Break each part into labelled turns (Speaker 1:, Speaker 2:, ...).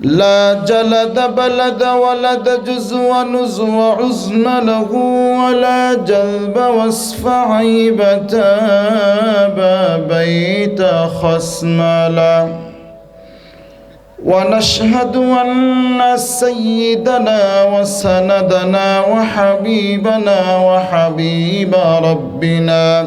Speaker 1: لا جلد بلد ولد جز ونز وعزم له ولا جلب وصف عيبة بيت خصم له ونشهد أن سيدنا وسندنا وحبيبنا وحبيب ربنا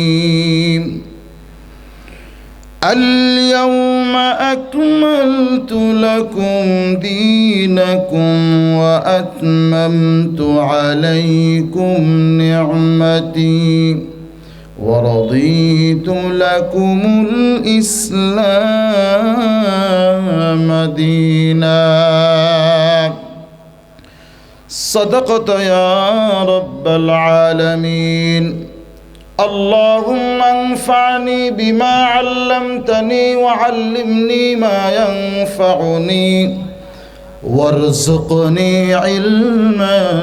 Speaker 1: الرحيم. اليوم أكملت لكم دينكم وأتممت عليكم نعمتي ورضيت لكم الإسلام دينا. صدقت يا رب العالمين. اللهم انفعني بما علمتني وعلمني ما ينفعني. وارزقني علما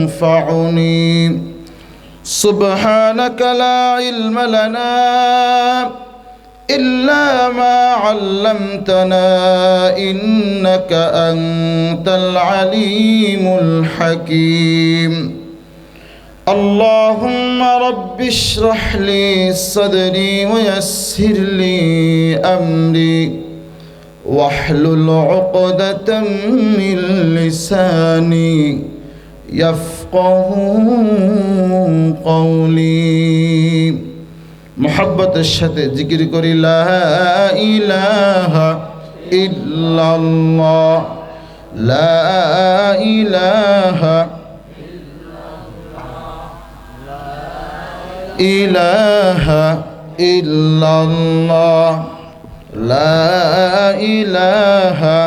Speaker 1: ينفعني. سبحانك لا علم لنا إلا ما علمتنا إنك أنت العليم الحكيم. اللهم رب اشرح لي صدري ويسر لي أمري. واحلل عقدة من لساني يفقه قولي. মোহাব্বতের সাথে জিকির করি ইলাহা ইল্লাল্লাহ লা ইলাহা ইলাহা ইল্লাল্লাহ লা ইলাহা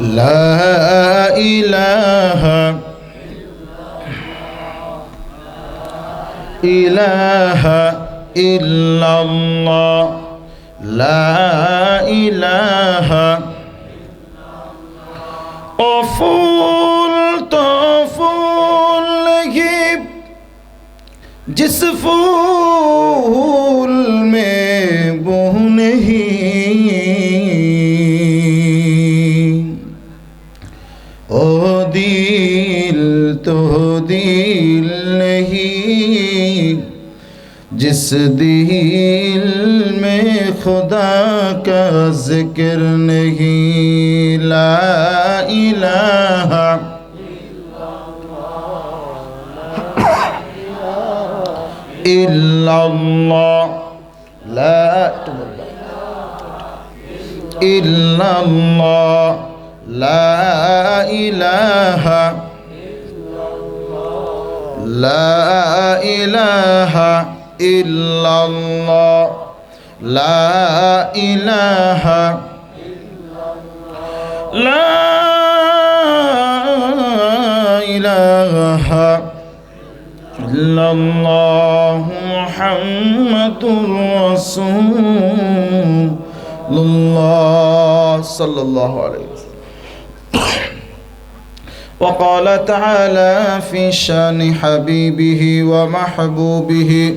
Speaker 1: لا إله إله إلا الله. لا إله. أفول طفول لگی जिस دل میں خدا کا ذکر نہیں لا الہ الا اللہ لا الا اللہ لا الہ لا الہ إلا الله. لا إله. إلا الله لا إله. إلا الله محمد رسول الله صلى الله عليه وسلم. وقال تعالى في شان حبيبه ومحبوبه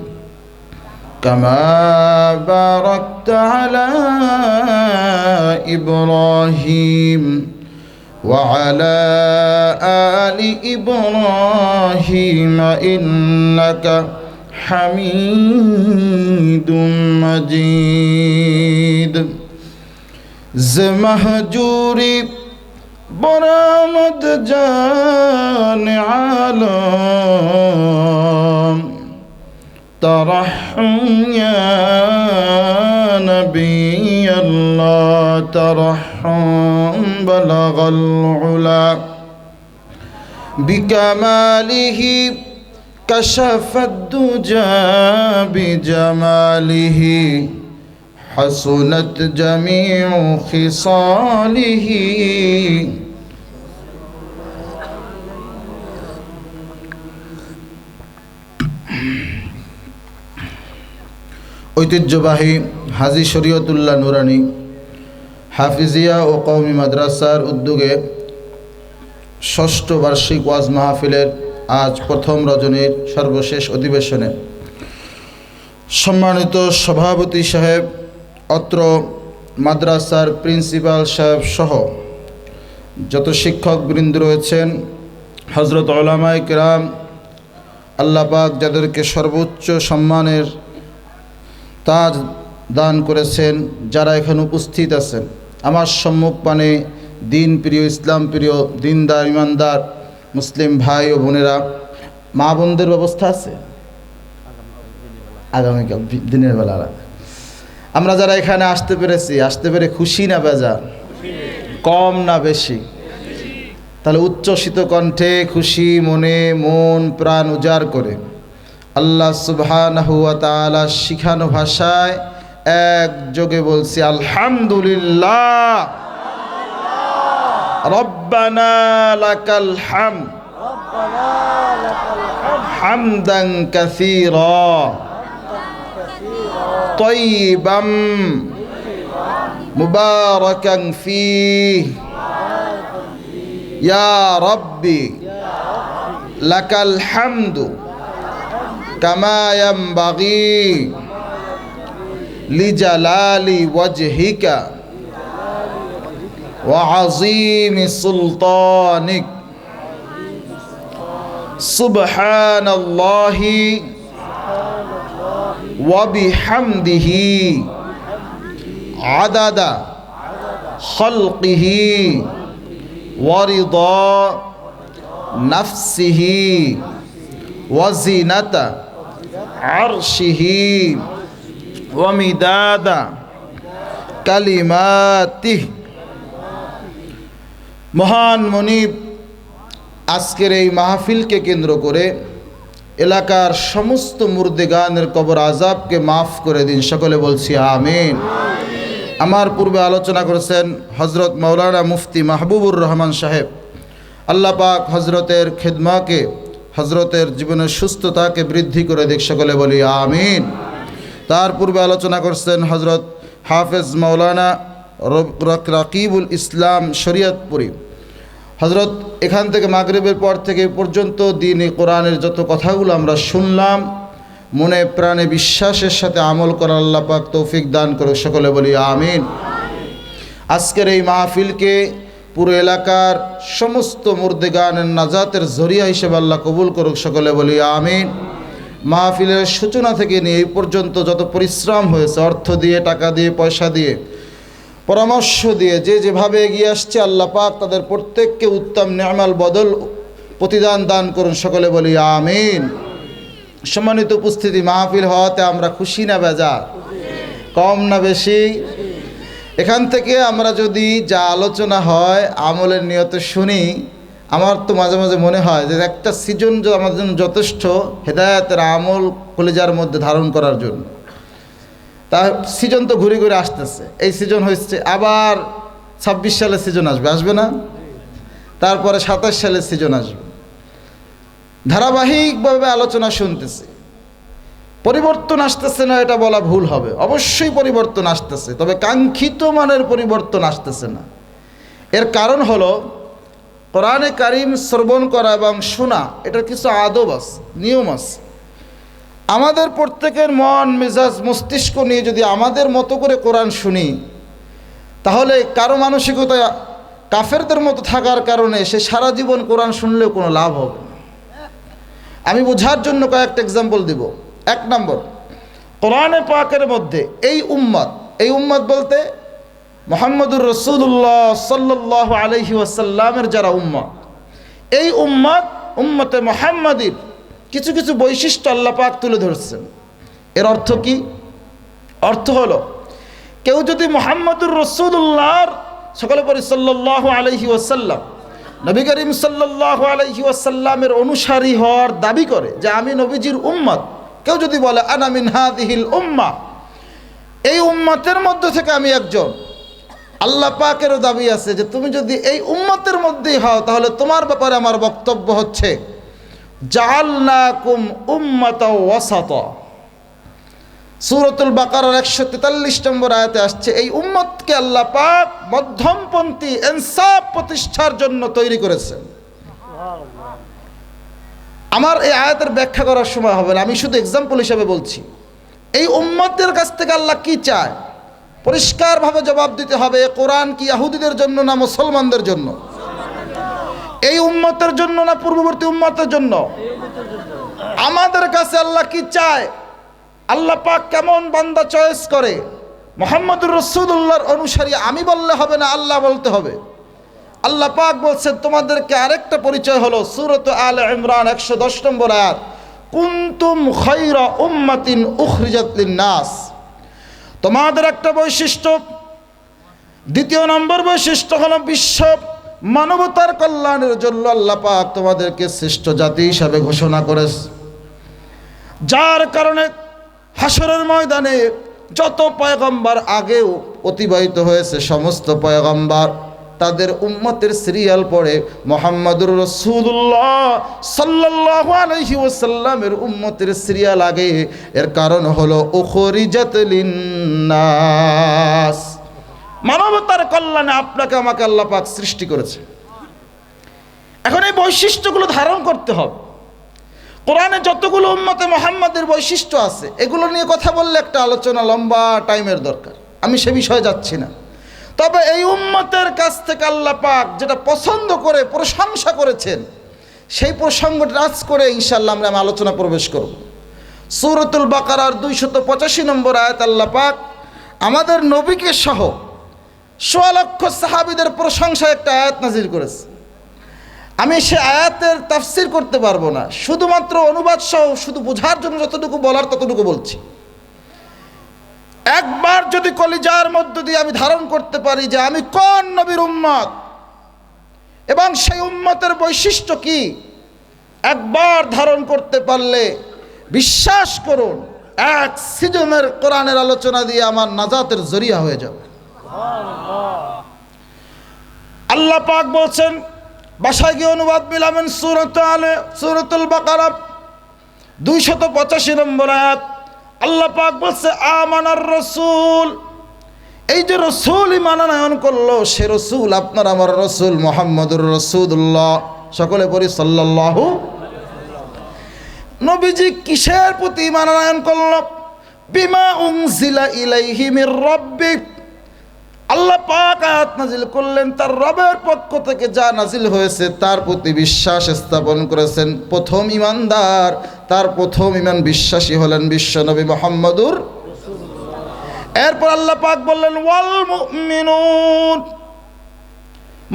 Speaker 1: كما باركت على إبراهيم وعلى آل إبراهيم إنك حميد مجيد زمهجوري برامد جان عالم ترحم يا نبي الله. ترحم بلغ العلا. بكماله كشف الدجى بجماله. حسنت جميع خصاله. ঐতিহ্যবাহী হাজি শরীয়তুল্লাহ নুরানি হাফিজিয়া ও কওমি মাদ্রাসার উদ্যোগে ষষ্ঠ বার্ষিক ওয়াজ মাহফিলের আজ প্রথম রজনীর সর্বশেষ অধিবেশনে সম্মানিত সভাপতি সাহেব, অত্র মাদ্রাসার প্রিন্সিপাল সাহেব সহ যত শিক্ষক বৃন্দ রয়েছেন হজরত ওলামাই কিরাম আল্লাপাক যাদেরকে সর্বোচ্চ সম্মানের তাজ দান করেছেন যারা এখানে উপস্থিত আছেন। আমার সম্মুখ পানে দিন প্রিয়, ইসলাম প্রিয়, দিনদার, ইমানদার, মুসলিম ভাই ও বোনেরা, মা বোনদের ব্যবস্থা আছে? আগামীকাল দিনের বেলা। আমরা যারা এখানে আসতে পেরেছি, আসতে পেরে খুশি না বেজা? কম না বেশি? তাহলে উচ্চসিত কণ্ঠে খুশি মনে মন প্রাণ উজাড় করে। আল্লাহ সুবহানাহু ওয়া তাআলা শিখানো ভাষায় এক যোগে বলছি আলহামদুলিল্লাহ রব্বানা লাকাল হাম হামদান কাসীরা طيبا مباركا فيه يا ربي لك الحمد كما ينبغي لجلال وجهك وعظيم سلطانك. سبحان الله وبحمده. عدد خلقه ورضا نفسه وزينة عرشه ومداد كلماته মহান মনিব আজকের এই মাহফিলকে কেন্দ্র করে এলাকার সমস্ত মুর্দেগানের কবর আজাবকে মাফ করে দিন সকলে বলছি আমিন আমার পূর্বে আলোচনা করেছেন হজরত মৌলানা মুফতি মাহবুবুর রহমান সাহেব আল্লাহ পাক হজরতের খেদমাকে হজরতের জীবনের সুস্থতাকে বৃদ্ধি করে দিক সকলে বলি, আমিন। তার পূর্বে আলোচনা করছেন হজরত হাফেজ মৌলানা রাকিবুল ইসলাম শরিয়তপুরী। হজরত, এখান থেকে মাগরিবের পর থেকে পর্যন্ত দিন কোরআনের যত কথাগুলো আমরা শুনলাম, মনে প্রাণে বিশ্বাসের সাথে আমল করার আল্লাহ পাক তৌফিক দান করে সকলে বলি, আমিন। আজকের এই মাহফিলকে পুরো এলাকার সমস্ত মুর্দেগানের নাজাতের জরিয়া হিসেবে আল্লাহ কবুল করুক সকলে বলি, আমিন। মাহফিলের সূচনা থেকে নিয়ে এই পর্যন্ত যত পরিশ্রম হয়েছে, অর্থ দিয়ে, টাকা দিয়ে, পয়সা দিয়ে, পরামর্শ দিয়ে, যে যেভাবে এগিয়ে আসছে, আল্লাহ পাক তাদের প্রত্যেককে উত্তম নিয়ামাল বদল প্রতিদান দান করুন সকলে বলি, আমিন। সম্মানিত উপস্থিতি মাহফিল হওয়াতে আমরা খুশি না বেজা কম না বেশি? এখান থেকে আমরা যদি যা আলোচনা হয়, আমলের নিয়ত শুনি, আমার তো মাঝে মাঝে মনে হয় যে একটা সিজন আমাদের জন্য যথেষ্ট হেদায়তের আমল কলেজার মধ্যে ধারণ করার জন্য। তা সিজন তো ঘুরে ঘুরে আসতেছে। এই সিজন হচ্ছে আবার ছাব্বিশ সালের সিজন আসবে আসবে না? তারপরে সাতাশ সালের সিজন আসবে। ধারাবাহিকভাবে আলোচনা শুনতেছি। পরিবর্তন আসতেছে না, এটা বলা ভুল হবে। অবশ্যই পরিবর্তন আসতেছে, তবে কাঙ্ক্ষিত মানের পরিবর্তন আসতেছে না। এর কারণ হলো, কোরআনে কারিম শ্রবণ করা এবং শোনা, এটার কিছু আদব আছে, নিয়ম আছে। আমাদের প্রত্যেকের মন, মেজাজ, মস্তিষ্ক নিয়ে যদি আমাদের মতো করে কোরআন শুনি, তাহলে কারও মানসিকতা কাফেরদের মতো থাকার কারণে সে সারা জীবন কোরআন শুনলেও কোনো লাভ হবে আমি বোঝার জন্য কয়েকটা এক্সাম্পল দিব। এক নম্বর, কোরআনে পাকের মধ্যে এই উম্মত এই উম্মত বলতে মোহাম্মদুর রসুল্লাহ সাল্লাহ আলহি ওয়াসাল্লামের যারা উম্মত, এই উম্মত উম্মতে মোহাম্মদীর কিছু কিছু বৈশিষ্ট্য আল্লাহ পাক তুলে ধরছেন। এর অর্থ কি? অর্থ হলো, কেউ যদি মোহাম্মদুর রসুল্লাহর সকলে পরি সাল্লাহ আলহি ওয়াসাল্লাম, নবী করিম সাল্লাহ আলহি ওয়াসাল্লামের অনুসারী হওয়ার দাবি করে যে আমি নবীজির উম্মত কেউ যদি বলে আনামিন হাদিহিল উম্মা, এই উম্মতের মধ্য থেকে আমি একজন। আল্লাহ পাকেরও দাবি আছে যে, তুমি যদি এই উম্মতের মধ্যেই হও, তাহলে তোমার ব্যাপারে আমার বক্তব্য হচ্ছে জাহাল্লাকুম উম্মত ওয়াসাত। সুরতুল বাকারার একশো তেতাল্লিশ নম্বর আয়াতে আসছে, এই উম্মতকে আল্লাহ পাক মধ্যমপন্থী এনসাফ প্রতিষ্ঠার জন্য তৈরি করেছেন। আমার এই আয়াতের ব্যাখ্যা করার সময় হবে না, আমি শুধু এক্সাম্পল হিসাবে বলছি। এই উম্মতের কাছ থেকে আল্লাহ কি চায়? পরিষ্কারভাবে জবাব দিতে হবে, কোরআন কি ইয়াহুদিদের জন্য না মুসলমানদের জন্য? এই উম্মতের জন্য না পূর্ববর্তী উম্মতের জন্য? আমাদের কাছে আল্লাহ কি চায়? আল্লাহ পাক কেমন বান্দা চয়েস করে? মোহাম্মদুর রসুল্লাহর অনুসারী আমি বললে হবে না, আল্লাহ বলতে হবে। আল্লাহ পাক বলছেন, তোমাদেরকে আরেকটা পরিচয় হলো, সুরত আল ইমরান একশো দশ নম্বর আয়াত। কুন্তুম খৈরা উম্মাতিন উখরিজাতলিন নাস তোমাদের একটা বৈশিষ্ট্য, দ্বিতীয় নম্বর বৈশিষ্ট্য হলো বিশ্ব মানবতার কল্যাণের জন্য আল্লাহ পাক তোমাদেরকে শ্রেষ্ঠ জাতি হিসাবে ঘোষণা করেছে। যার কারণে হাসরের ময়দানে যত পয়গম্বার আগেও অতিবাহিত হয়েছে, সমস্ত পয়গম্বার তাদের উম্মতের সিরিয়াল পড়ে মোহাম্মদুর রসুল্লাহ সাল্লাহ আলহি ওসাল্লামের উম্মতের সিরিয়াল আগে। এর কারণ হলো, উখরিজাত লিন্নাস। মানবতার কল্যাণে আপনাকে, আমাকে আল্লাহ পাক সৃষ্টি করেছে। এখন এই বৈশিষ্ট্যগুলো ধারণ করতে হবে। কোরআনে যতগুলো উম্মতে মোহাম্মদের বৈশিষ্ট্য আছে, এগুলো নিয়ে কথা বললে একটা আলোচনা লম্বা টাইমের দরকার। আমি সে বিষয়ে যাচ্ছি না। তবে এই উম্মতের কাছ থেকে আল্লাহ পাক যেটা পছন্দ করে, প্রশংসা করেছেন, সেই প্রসঙ্গটা রাজ করে ইনশাল্লাহ আমরা আলোচনা প্রবেশ করব। সুরতুল বাকারার দুইশত পঁচাশি নম্বর আয়াত আল্লাহ পাক, আমাদের নবীকে সহ সোয়া লক্ষ সাহাবিদের প্রশংসায় একটা আয়াত নাজির করেছে। আমি সে আয়াতের তাফসির করতে পারব না, শুধুমাত্র অনুবাদ সহ শুধু বোঝার জন্য যতটুকু বলার ততটুকু বলছি। একবার যদি কলিজার মধ্য দিয়ে আমি ধারণ করতে পারি যে আমি কোন নবীর উম্মত? এবং সেই উম্মতের বৈশিষ্ট্য কি? একবার ধারণ করতে পারলে বিশ্বাস করুন, এক সিজনের কোরআনের আলোচনা দিয়ে আমার নাজাতের জরিয়া হয়ে যাবে। আল্লাহ পাক বলছেন, বাসায় গিয়ে অনুবাদ মিলাবেন সুরত আলে, সুরতুল বাকারা, দুইশত পঁচাশি নম্বর আয়াত। আল্লাহ পাক বলছে, আমানার রসুল। এই যে রসুল ইমানায়ন করল, সে রসুল আপনার আমার রসুল মোহাম্মদুর রসুল্লাহ সকলে পরি সাল্লাহ নবীজি কিসের প্রতি ইমানায়ন করল? বিমা উংজিলা ইলাইহি মির রাব্বিক। আল্লাহ পাক আয়াত নাজিল করলেন, তার রবের পক্ষ থেকে যা নাজিল হয়েছে তার প্রতি বিশ্বাস স্থাপন করেছেন। প্রথম ইমানদার, তার প্রথম ইমান বিশ্বাসী হলেন বিশ্বনবী মোহাম্মদুর এরপর আল্লাহ পাক বললেন, ওয়াল মুমিনুন।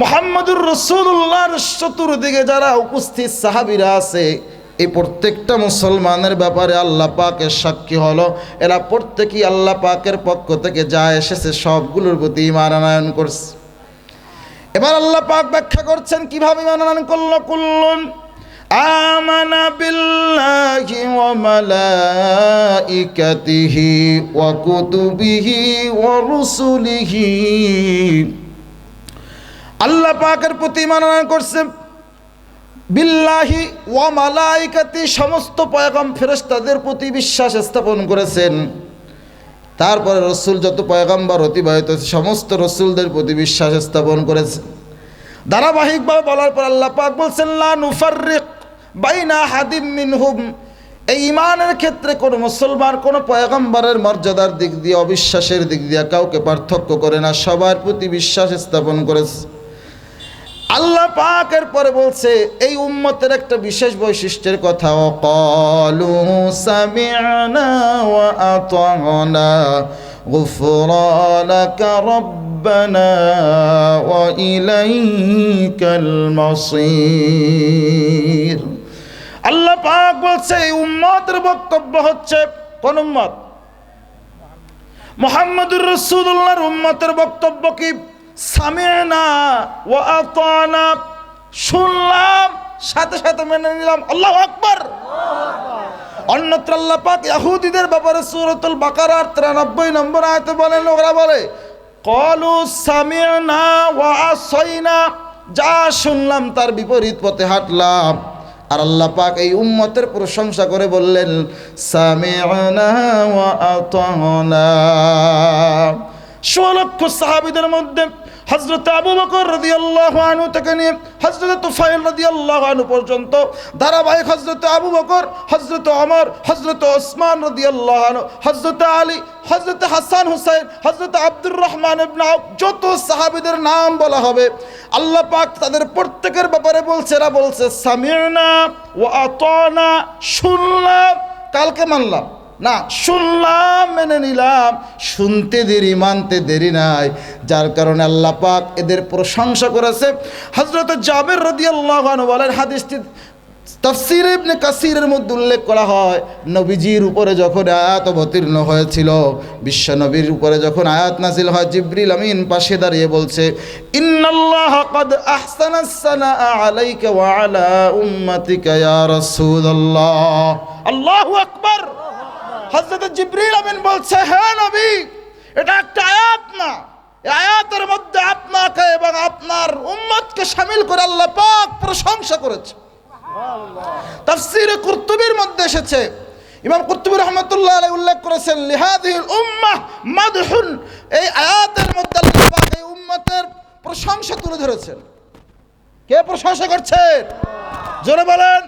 Speaker 1: মোহাম্মদুর রসুল্লাহর চতুর্দিকে যারা উপস্থিত সাহাবিরা আছে এই প্রত্যেকটা মুসলমানের ব্যাপারে আল্লাহ পাকের সাক্ষী হলো। এরা প্রত্যেকেই আল্লাহ পাকের পক্ষ থেকে যা এসেছে সবগুলোর প্রতি ইমান আনায়ন করছে। এবার আল্লাহ পাক ব্যাখ্যা করছেন, কীভাবে ইমান আনায়ন করল? কুল্লুন মালাইকাতিহি ওয়া কুতুবিহি ওয়া রুসুলিহি। আল্লাহ পাকের প্রতি মাননা করছে। বিল্লাহি ওয়া মালাইকাতি সমস্ত পয়গাম ফেরেশতাদের প্রতি বিশ্বাস স্থাপন করেছেন। তারপরে রসুল যত পয়গাম্বার অতিবাহিত সমস্ত রসুলদের প্রতি বিশ্বাস স্থাপন করেছে। ধারাবাহিকভাবে বলার পর আল্লাহ পাক বলছেন, লা বাইনা হাদিম মিনহুম। এই ইমানের ক্ষেত্রে কোন মুসলমান, কোন পয়গম্বরের মর্যাদার দিক দিয়ে, অবিশ্বাসের দিক দিয়ে কাউকে পার্থক্য করে না। সবার প্রতি বিশ্বাস স্থাপন করেছে। আল্লাহ পাকের পরে বলছে, এই উম্মতের একটা বিশেষ বৈশিষ্ট্যের কথা কলু আল্লাহ পাক বলছে, এই উম্মতের বক্তব্য হচ্ছে, কোন উম্মত? মোহাম্মদুর রসুল্লাহর উম্মতের বক্তব্য কি? সামিনা ও আতানা। শুনলাম, সাথে সাথে মেনে নিলাম। আল্লাহ আকবার। অন্যত্র আল্লাহ পাক ব্যাপারে সূরাতুল বাকারার 93 নম্বর আয়াতে বলেন ওরা বলে, কলু সামিনা ওয়া আসাইনা। যা শুনলাম তার বিপরীত পথে হাঁটলাম। আর আল্লাহ পাক এই উম্মতের প্রশংসা করে বললেন, সামি'না ওয়া আতানা। ষোলো লক্ষ সাহাবিদের মধ্যে হজরত আবু বকর রদি আল্লাহ আনু থেকে নিয়ে হজরত তুফাইল রদি আল্লাহ আনু পর্যন্ত, ধারাবাহিক হজরত আবু বকর হজরত অমর হজরত ওসমান রদি আল্লাহ আনু হজরত আলী হজরত হাসান হুসাইন হজরত আব্দুর রহমান ইবনে যত সাহাবিদের নাম বলা হবে, আল্লাহ পাক তাদের প্রত্যেকের ব্যাপারে বলছে, এরা বলছে সামিনা ও আতানা, শুনলাম, কালকে মানলাম। না, শুনলাম, মেনে নিলাম, শুনতে দেরি, মানতে দেরি নাই। যার কারণে আল্লাহ পাক এদের প্রশংসা করেছে। হজরত জাবের রদি আল্লাহ বলেন, হাদিসটি তফসির ইবনে কাসিরের মধ্যে উল্লেখ করা হয়, নবীজির উপরে যখন আয়াত অবতীর্ণ হয়েছিল, বিশ্ব নবীর উপরে যখন আয়াত নাজিল হয়, জিব্রিল আমিন পাশে দাঁড়িয়ে বলছে, ইন্নাল্লাহ কদ আহসানাস সানা আলাইকা ওয়া আলা উম্মাতিকা ইয়া রাসূলুল্লাহ। আল্লাহু আকবার! হযরত জিব্রিল আমিন বলছে হ্যাঁ নবী এটা একটা আয়াত না। এই আয়াতের মধ্যে আপনাকে এবং আপনার উম্মতকে শামিল করে আল্লাহ পাক প্রশংসা করেছে। তাফসিরে কুরতুবির মধ্যে এসেছে ইমাম কুরতুবি রহমতুল্লাহ আলাইহি উল্লেখ করেছেন লিহাদিল উম্মাহ মাদহুন। এই আয়াতের মধ্যে আল্লাহ পাক এই উম্মতের প্রশংসা তুলে ধরেছেন। কে প্রশংসা করছেন জোরে বলেন।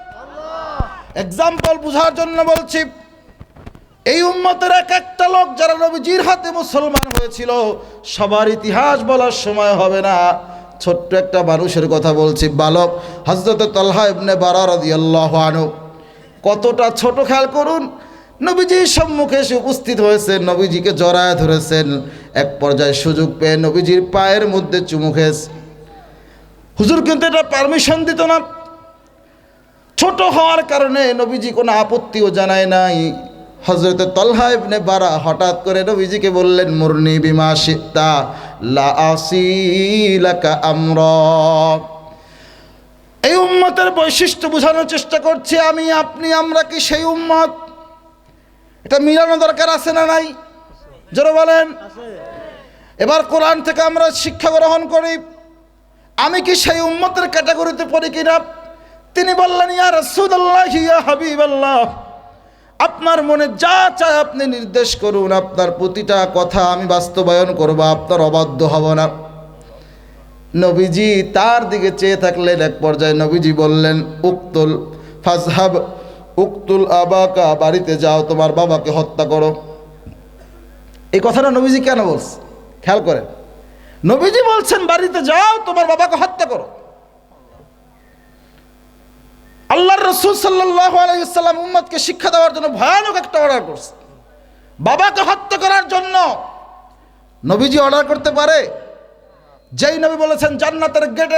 Speaker 1: এক্সাম্পল বোঝার জন্য বলছি এই উম্মতের এক একটা লোক যারা নবীজির হাতে মুসলমান হয়েছিল, সবার ইতিহাস বলার সময় হবে না। ছোট্ট একটা মানুষের কথা বলছি, বালক হজরত তলহা ইবনে বারা রাদিয়াল্লাহু আনহু। কতটা ছোট খেয়াল করুন, নবীজির সম্মুখে এসে উপস্থিত হয়েছে নবীজিকে জড়ায় ধরেছেন, এক পর্যায়ে সুযোগ পেয়ে নবীজির পায়ের মধ্যে চুমু খেয়েছে। হুজুর, কিন্তু এটা পারমিশন দিত না। ছোট হওয়ার কারণে নবীজি কোনো আপত্তিও জানায় নাই। হজরত তলহা ইবনে বারা হঠাৎ করে নবীজিকে বললেন, মুরনি বিমা সিতা লা আসিলাকা আমরা। এই উম্মতের বৈশিষ্ট্য বোঝানোর চেষ্টা করছি আমি, আপনি, আমরা কি সেই উম্মত? এটা মিলানো দরকার আছে না নাই? জোরে বলেন। এবার কোরআন থেকে আমরা শিক্ষা গ্রহণ করি, আমি কি সেই উম্মতের ক্যাটাগরিতে পড়ি কিনা? তিনি বললেন, ইয়া রাসূলুল্লাহ, ইয়া হাবিবাল্লাহ। আপনার মনে যা চায় আপনি নির্দেশ করুন, আপনার প্রতিটা কথা আমি বাস্তবায়ন করব, আপনার অবাধ্য হব না। নবীজি তার দিকে চেয়ে থাকলেন, এক পর্যায়ে নবীজি বললেন, উক্তুল ফাজহাব, উক্তুল আবাকা, বাড়িতে যাও, তোমার বাবাকে হত্যা করো। এই কথাটা নবীজি কেন বলছে? খেয়াল করেন। নবীজি বলছেন, বাড়িতে যাও, তোমার বাবাকে হত্যা করো। আল্লাহর রসুল সাল্লাহ আলাইসাল্লাম উম্মদকে শিক্ষা দেওয়ার জন্য ভয়ানক একটা অর্ডার করছে। বাবাকে হত্যা করার জন্য নবীজি অর্ডার করতে পারে। যেই নবী বলেছেন, জান্নাতের গেটে